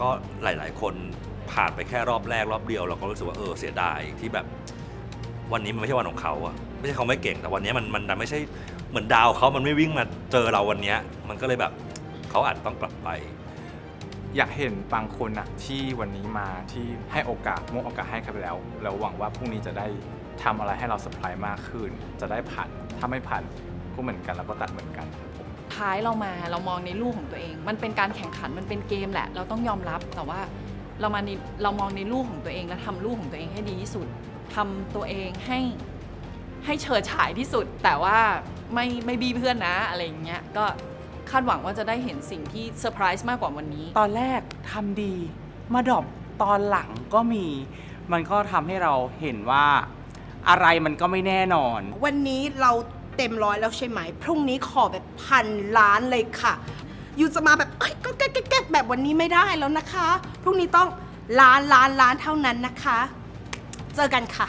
ก็หลาย ๆ คนผ่านไปแค่รอบแรกรอบเดียว เราก็รู้สึกว่าเออเสียดายที่แบบ วันนี้มันไม่ใช่วันของเขาอะไม่ใช่เขาไม่เก่งแต่วันนี้มันมันดันไม่ใช่เหมือนดาวเขามันไม่วิ่งมาเจอเราวันเนี้ยมันก็เลยแบบเขาอาจต้องกลับไป อยากเห็นบางคนอะที่วันนี้มาที่ให้โอกาสมอบโอกาสให้กันไปแล้ว แล้วหวังว่าพรุ่งนี้จะได้ทำอะไรให้เราเซอร์ไพรส์มากขึ้น จะได้ผ่านถ้าไม่ผ่านก็เหมือนกันแล้วก็ตัดเหมือนกันครับผม ท้ายเรามาเรามองในลูกของตัวเอง มันเป็นการแข่งขันมันเป็นเกมแหละ เราต้องยอมรับแต่ว่าเรามาในเรามองในลูกของตัวเองและทำลูกของตัวเองให้ดีที่สุดทำตัวเองให้ให้เฉิดฉายที่สุด แต่ว่าไม่ไม่บีเพื่อนนะอะไรอย่างเงี้ยก็คาดหวังว่าจะได้เห็นสิ่งที่เซอร์ไพรส์มากกว่าวันนี้ ตอนแรกทำดีมาดรอปตอนหลังก็มี มันก็ทำให้เราเห็นว่าอะไรมันก็ไม่แน่นอน วันนี้เรา เต็มร้อยแล้วใช่ไหม พรุ่งนี้ขอแบบพันล้านเลยค่ะยูจะมาแบบเอ้ยก็แก๊กแก๊กแก๊กแบบวันนี้ไม่ได้แล้วนะคะ พรุ่งนี้ต้องล้านล้านล้านเท่านั้นนะคะ เจอกันค่ะ